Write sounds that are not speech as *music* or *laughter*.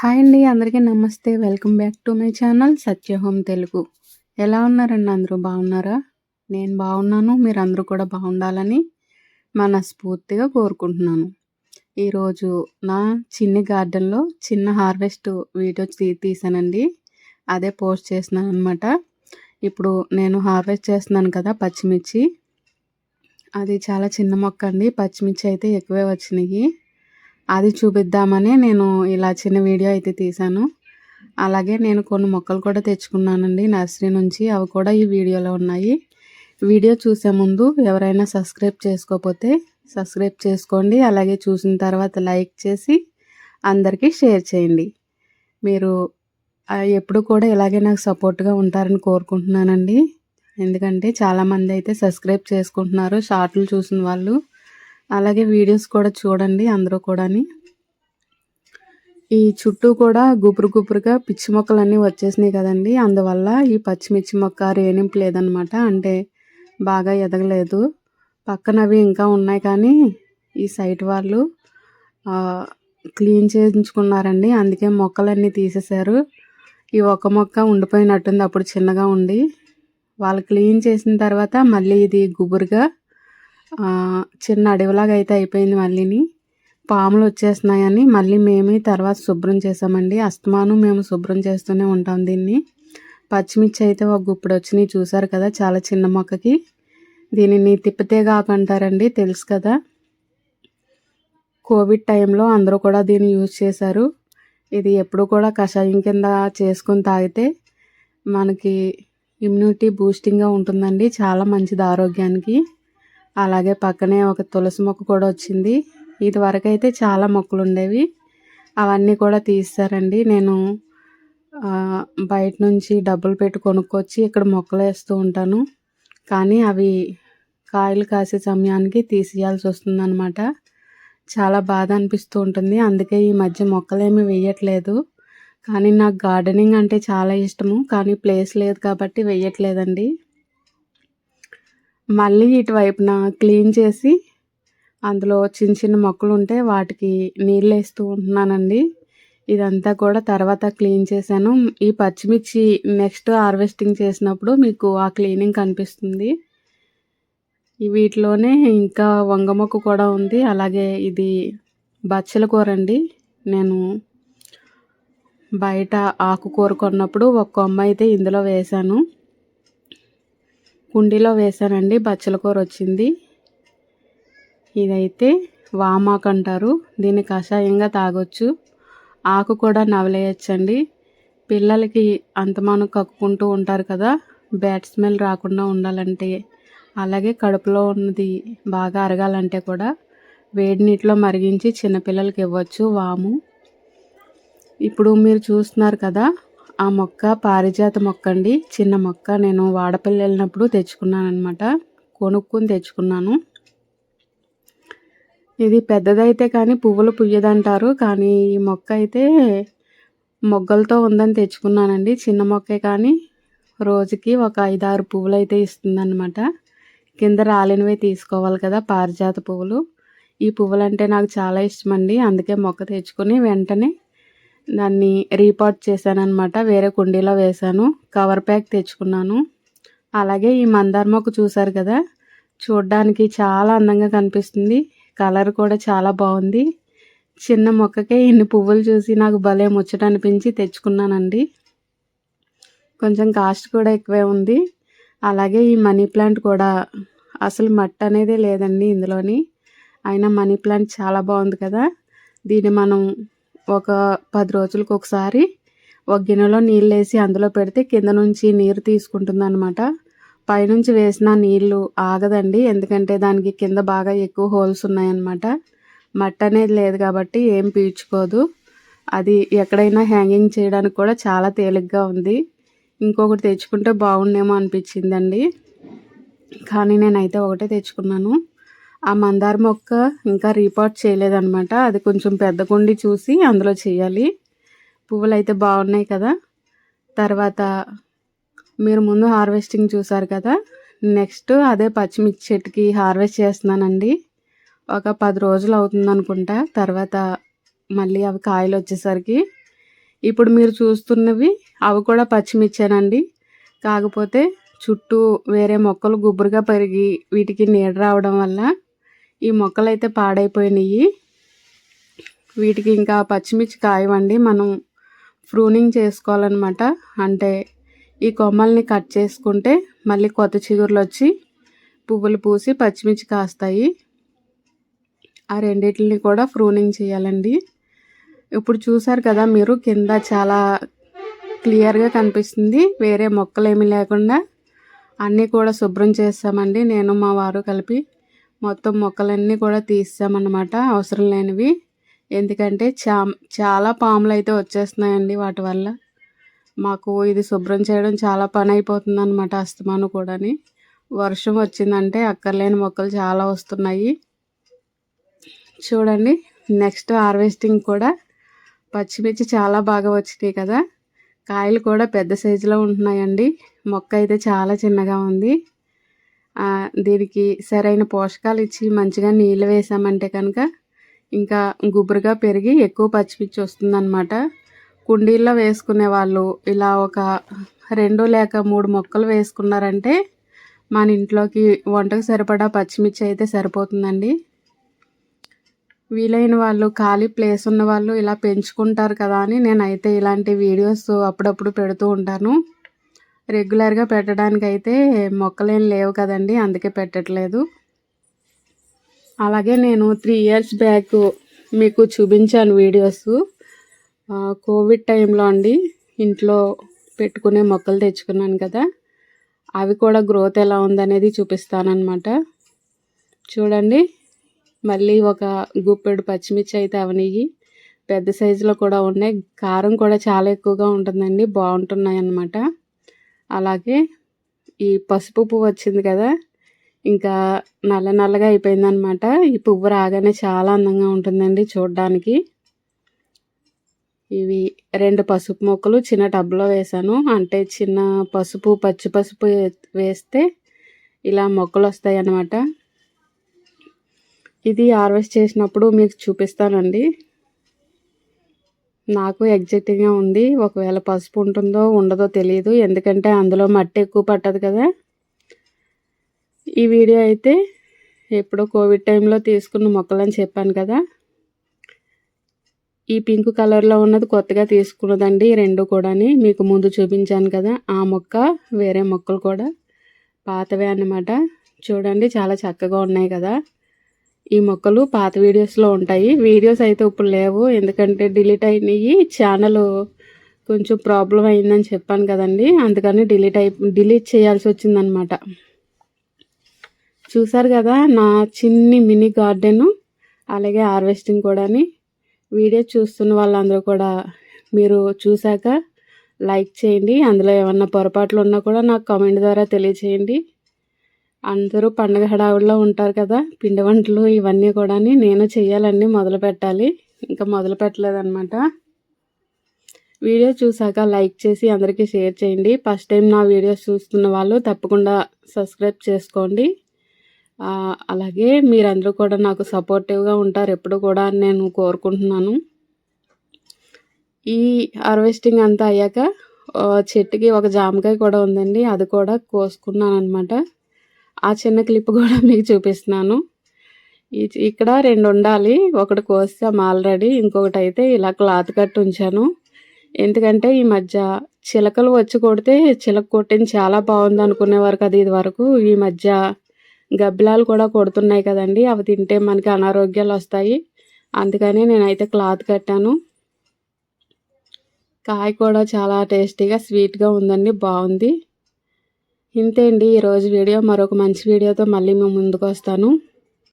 Hi అండి అందరికీ నమస్తే. Welcome back to my channel Satyahome Telugu. ఎలా ఉన్నారండి? అందరూ బాగున్నారా? నేను బాగున్నాను. మీరు అందరూ కూడా బాగుండాలని మనస్ఫూర్తిగా కోరుకుంటున్నాను. ఈరోజు నా చిన్ని గార్డెన్లో చిన్న హార్వెస్ట్ వీడియో తీ తీసానండి. అదే పోస్ట్ చేసినాను అనమాట ఇప్పుడు నేను హార్వెస్ట్ చేస్తున్నాను కదా పచ్చిమిర్చి. అది చాలా చిన్న మొక్క అండి. పచ్చిమిర్చి అయితే ఎక్కువే వచ్చినాయి. అది చూపిద్దామని నేను ఇలా చిన్న వీడియో అయితే తీశాను. అలాగే నేను కొన్ని మొక్కలు కూడా తెచ్చుకున్నానండి నర్సరీ నుంచి. అవి కూడా ఈ వీడియోలో ఉన్నాయి. వీడియో చూసే ముందు ఎవరైనా సబ్స్క్రైబ్ చేసుకోకపోతే సబ్స్క్రైబ్ చేసుకోండి. అలాగే చూసిన తర్వాత లైక్ చేసి అందరికీ షేర్ చేయండి. మీరు ఎప్పుడు కూడా ఇలాగే నాకు సపోర్ట్గా ఉంటారని కోరుకుంటున్నానండి. ఎందుకంటే చాలామంది అయితే సబ్స్క్రైబ్ చేసుకుంటున్నారు షార్ట్లు చూసిన వాళ్ళు. అలాగే వీడియోస్ కూడా చూడండి అందరూ కూడాని. ఈ చుట్టూ కూడా గుబురు గుబురుగా పిచ్చి మొక్కలన్నీ వచ్చేసినాయి కదండి. అందువల్ల ఈ పచ్చిమిర్చి మొక్క రేణింపు లేదనమాట అంటే బాగా ఎదగలేదు. పక్కన అవి ఇంకా ఉన్నాయి కానీ ఈ సైట్ వాళ్ళు క్లీన్ చేయించుకున్నారండి. అందుకే మొక్కలన్నీ తీసేశారు. ఈ ఒక మొక్క ఉండిపోయినట్టుంది అప్పుడు చిన్నగా ఉండి. వాళ్ళు క్లీన్ చేసిన తర్వాత మళ్ళీ ఇది గుబురుగా చిన్న అడవిలాగా అయితే అయిపోయింది మళ్ళీని. పాములు వచ్చేస్తున్నాయని మళ్ళీ మేమే తర్వాత శుభ్రం చేసామండి అస్తమానం మేము శుభ్రం చేస్తూనే ఉంటాం దీన్ని. పచ్చిమిర్చి అయితే ఒక గుప్పుడు వచ్చినాయి చూసారు కదా చాలా చిన్న మొక్కకి. దీనిని తిప్పితే కాకంటారండి తెలుసు కదా. కోవిడ్ టైంలో అందరూ కూడా దీన్ని యూజ్ చేశారు. ఇది ఎప్పుడు కూడా కషాయం కింద చేసుకుని తాగితే మనకి ఇమ్యూనిటీ బూస్టింగ్గా ఉంటుందండి చాలా మంచిది ఆరోగ్యానికి. అలాగే పక్కనే ఒక తులసి మొక్క కూడా వచ్చింది. ఇది చాలా మొక్కలు ఉండేవి. అవన్నీ కూడా తీస్తారండి. నేను బయట నుంచి డబ్బులు పెట్టి కొనుక్కొచ్చి ఇక్కడ మొక్కలు వేస్తూ ఉంటాను. కానీ అవి కాయలు కాసే సమయానికి తీసేయాల్సి వస్తుందన్నమాట. చాలా బాధ అనిపిస్తూ ఉంటుంది. అందుకే ఈ మధ్య మొక్కలేమి వేయట్లేదు. కానీ నాకు గార్డెనింగ్ అంటే చాలా ఇష్టము. కానీ ప్లేస్ లేదు కాబట్టి వేయట్లేదండి. మళ్ళీ ఇటువైపున క్లీన్ చేసి అందులో చిన్న చిన్న మొక్కలు ఉంటే వాటికి నీళ్ళు వేస్తూ ఉంటున్నానండి. ఇదంతా కూడా తర్వాత క్లీన్ చేశాను. ఈ పచ్చిమిర్చి నెక్స్ట్ హార్వెస్టింగ్ చేసినప్పుడు మీకు ఆ క్లీనింగ్ కనిపిస్తుంది. వీటిలోనే ఇంకా వంగ మొక్క కూడా ఉంది. అలాగే ఇది బచ్చల కూర అండి నేను బయట ఆకుకూర కొన్నప్పుడు ఒక కొమ్మ అయితే ఇందులో వేశాను. కుండీలో వేసానండి బచ్చల కూర వచ్చింది. ఇదైతే వామాకు అంటారు. దీన్ని కషాయంగా తాగొచ్చు. ఆకు కూడా నవలేయచ్చండి. పిల్లలకి అంతమానం కక్కుకుంటూ ఉంటారు కదా బ్యాడ్ స్మెల్ రాకుండా ఉండాలంటే అలాగే కడుపులో ఉన్నది బాగా అరగాలంటే కూడా వేడి నీటిలో మరిగించి చిన్నపిల్లలకి ఇవ్వచ్చు వాము. ఇప్పుడు మీరు చూస్తున్నారు కదా ఆ మొక్క పారిజాత మొక్క అండి. చిన్న మొక్క. నేను వాడపల్లి వెళ్ళినప్పుడు తెచ్చుకున్నాను అనమాట కొనుక్కొని తెచ్చుకున్నాను. ఇది పెద్దదైతే కానీ పువ్వులు పుయ్యదంటారు. కానీ ఈ మొక్క అయితే మొగ్గలతో ఉందని తెచ్చుకున్నానండి. చిన్న మొక్కే కానీ రోజుకి ఒక ఐదారు పువ్వులు అయితే ఇస్తుందన్నమాట. కింద రాలినవి తీసుకోవాలి కదా పారిజాత పువ్వులు. ఈ పువ్వులు అంటే నాకు చాలా ఇష్టం అండి అందుకే మొక్క తెచ్చుకొని వెంటనే దాన్ని రీపాట్ చేశాను అనమాట వేరే కుండీలో వేశాను. కవర్ ప్యాక్ తెచ్చుకున్నాను. అలాగే ఈ మందార మొక్క చూసారు కదా? చూడ్డానికి చాలా అందంగా కనిపిస్తుంది. కలర్ కూడా చాలా బాగుంది. చిన్న మొక్కకే ఇన్ని పువ్వులు చూసి నాకు భలే ముచ్చట అనిపించి తెచ్చుకున్నానండి. కొంచెం కాస్ట్ కూడా ఎక్కువే ఉంది. అలాగే ఈ మనీ ప్లాంట్ కూడా అసలు మట్టి అనేది లేదండి ఇందులోని. అయినా మనీ ప్లాంట్ చాలా బాగుంది కదా? దీన్ని మనం ఒక పది రోజులకు ఒకసారి ఒక గిన్నెలో నీళ్ళు వేసి అందులో పెడితే కింద నుంచి నీరు తీసుకుంటుంది అనమాట పైనుంచి వేసిన నీళ్ళు ఆగదండి. ఎందుకంటే దానికి కింద బాగా ఎక్కువ హోల్స్ ఉన్నాయన్నమాట. మట్టి అనేది లేదు కాబట్టి ఏం పీల్చుకోదు. అది ఎక్కడైనా హ్యాంగింగ్ చేయడానికి కూడా చాలా తేలిగ్గా ఉంది. ఇంకొకటి తెచ్చుకుంటే బాగుండేమో అనిపించిందండి. కానీ నేనైతే ఒకటే తెచ్చుకున్నాను. ఆ మందార మొక్క ఇంకా రీపాట్ చేయలేదన్నమాట. అది కొంచెం పెద్ద కుండి చూసి అందులో చేయాలి. పువ్వులు అయితే బాగున్నాయి కదా. తర్వాత మీరు ముందు హార్వెస్టింగ్ చూసారు కదా. నెక్స్ట్ అదే పచ్చిమిర్చి చెట్టుకి హార్వెస్ట్ చేస్తున్నానండి. ఒక పది రోజులు అవుతుంది అనుకుంటా. తర్వాత మళ్ళీ అవి కాయలు వచ్చేసరికి. ఇప్పుడు మీరు చూస్తున్నవి అవి కూడా పచ్చిమిర్చేనండి. కాకపోతే చుట్టూ వేరే మొక్కలు గుబురుగా పెరిగి వీటికి నీడ రావడం వల్ల ఈ మొక్కలు అయితే పాడైపోయినాయి వీటికి ఇంకా పచ్చిమిర్చి కాయవండి. మనం ప్రూనింగ్ చేసుకోవాలన్నమాట. అంటే ఈ కొమ్మల్ని కట్ చేసుకుంటే మళ్ళీ కొత్త చిగురులు వచ్చి పువ్వులు పూసి పచ్చిమిర్చి కాస్తాయి. ఆ రెండింటిని కూడా ప్రూనింగ్ చేయాలండి. ఇప్పుడు చూసారు కదా మీరు కింద చాలా క్లియర్గా కనిపిస్తుంది. వేరే మొక్కలు ఏమీ లేకుండా అన్నీ కూడా శుభ్రం చేస్తామండి. నేను మా వారు కలిపి మొత్తం మొక్కలన్నీ కూడా తీసామన్నమాట అవసరం లేనివి. ఎందుకంటే చా చాలా పాములు అయితే వచ్చేస్తున్నాయండి వాటి వల్ల. మాకు ఇది శుభ్రం చేయడం చాలా పని అయిపోతుంది అనమాట అస్తమాను కూడాని. వర్షం వచ్చిందంటే అక్కర్లేని మొక్కలు చాలా వస్తున్నాయి. చూడండి నెక్స్ట్ హార్వెస్టింగ్ కూడా పచ్చిమిర్చి చాలా బాగా వచ్చినాయి కదా. కాయలు కూడా పెద్ద సైజులో ఉంటున్నాయండి. మొక్క అయితే చాలా చిన్నగా ఉంది. దీనికి సరైన పోషకాలు ఇచ్చి మంచిగా నీళ్ళు వేసామంటే కనుక ఇంకా గుబురుగా పెరిగి ఎక్కువ పచ్చిమిర్చి వస్తుందన్నమాట. కుండీల్లో వేసుకునే వాళ్ళు ఇలా ఒక రెండు లేక మూడు మొక్కలు వేసుకున్నారంటే మన ఇంట్లోకి వంటకు సరిపడా పచ్చిమిర్చి అయితే సరిపోతుందండి. వీలైన వాళ్ళు ఖాళీ ప్లేస్ ఉన్న వాళ్ళు ఇలా పెంచుకుంటారు కదా అని నేనైతే ఇలాంటి వీడియోస్ అప్పుడప్పుడు పెడుతూ ఉంటాను. రెగ్యులర్గా పెట్టడానికి అయితే మొక్కలేం లేవు కదండి అందుకే పెట్టట్లేదు. అలాగే నేను త్రీ ఇయర్స్ బ్యాక్ మీకు చూపించాను వీడియోస్. కోవిడ్ టైంలో అండి ఇంట్లో పెట్టుకునే మొక్కలు తెచ్చుకున్నాను కదా అవి కూడా గ్రోత్ ఎలా ఉందనేది చూపిస్తానమాట చూడండి మళ్ళీ ఒక గుప్పెడు పచ్చిమిర్చి అయితే అవనియ్యి పెద్ద సైజులో కూడా ఉన్నాయి. కారం కూడా చాలా ఎక్కువగా ఉంటుందండి బాగుంటున్నాయి అన్నమాట అలాగే ఈ పసుపు పువ్వు వచ్చింది కదా ఇంకా నల్ల నల్లగా అయిపోయిందనమాట ఈ పువ్వు రాగానే చాలా అందంగా ఉంటుందండి చూడడానికి. ఇవి రెండు పసుపు మొక్కలు చిన్న టబ్లో వేసాను అంటే చిన్న పసుపు పచ్చి పసుపు వేస్తే ఇలా మొక్కలు వస్తాయి అన్నమాట ఇది హార్వెస్ట్ చేసినప్పుడు మీకు చూపిస్తానండి. నాకు ఎగ్జాక్ట్గా ఉంది. ఒకవేళ పసుపు ఉంటుందో ఉండదో తెలియదు ఎందుకంటే అందులో మట్టి ఎక్కువ పట్టదు కదా. ఈ వీడియో అయితే ఎప్పుడో కోవిడ్ టైంలో తీసుకున్న మొక్కలని చెప్పాను కదా. ఈ పింక్ కలర్లో ఉన్నది కొత్తగా తీసుకున్నదండి రెండు కూడాని. మీకు ముందు చూపించాను కదా. ఆ మొక్క వేరే మొక్కలు కూడా పాతవే అన్నమాట. చూడండి చాలా చక్కగా ఉన్నాయి కదా. ఈ మొక్కలు పాత వీడియోస్లో ఉంటాయి. వీడియోస్ అయితే ఇప్పుడు లేవు. ఎందుకంటే డిలీట్ అయినాయి. ఛానల్ కొంచెం ప్రాబ్లం అయిందని చెప్పాను కదండి. అందుకని డిలీట్ అయి డిలీట్ చేయాల్సి వచ్చిందనమాట. చూసారు కదా నా చిన్ని మినీ గార్డెను అలాగే హార్వెస్టింగ్ కూడాని వీడియో చూస్తున్న వాళ్ళందరూ కూడా మీరు చూశాక లైక్ చేయండి. అందులో ఏమన్నా పొరపాట్లు ఉన్నా కూడా నాకు కామెంట్ ద్వారా తెలియచేయండి అందరూ పండగ హడావుడిలో ఉంటారు కదా పిండి వంటలు ఇవన్నీ కూడా నేను చేయాలన్నీ మొదలు పెట్టాలి. ఇంకా మొదలు పెట్టలేదన్నమాట. వీడియో చూసాక లైక్ చేసి అందరికీ షేర్ చేయండి. ఫస్ట్ టైం నా వీడియోస్ చూస్తున్న వాళ్ళు తప్పకుండా సబ్స్క్రైబ్ చేసుకోండి. అలాగే మీరందరూ కూడా నాకు సపోర్టివ్గా ఉంటారు ఎప్పుడు కూడా నేను కోరుకుంటున్నాను. ఈ హార్వెస్టింగ్ అంతా అయ్యాక చెట్టుకి ఒక జామకాయ కూడా ఉందండి అది కూడా కోసుకున్నాను అనమాట ఆ చిన్న క్లిప్ కూడా *laughs* మీకు చూపిస్తున్నాను. ఇక్కడ రెండు ఉండాలి. ఒకటి కోసాం ఆల్రెడీ ఇంకొకటి అయితే ఇలా క్లాత్ కట్టి ఉంచాను. ఎందుకంటే ఈ మధ్య చిలకలు వచ్చి కొడితే చిలక కొట్టింది చాలా బాగుంది అనుకునేవారు కదా ఇది వరకు. ఈ మధ్య గబ్బిలాలు కూడా కొడుతున్నాయి కదండి. అవి తింటే మనకి అనారోగ్యాలు వస్తాయి. అందుకని నేనైతే క్లాత్ కట్టాను. కాయ కూడా చాలా టేస్టీగా స్వీట్గా ఉందండి. బాగుంది. ఇంతే అండి ఈరోజు వీడియో. మరొక మంచి వీడియోతో మళ్ళీ మేము ముందుకు వస్తాను.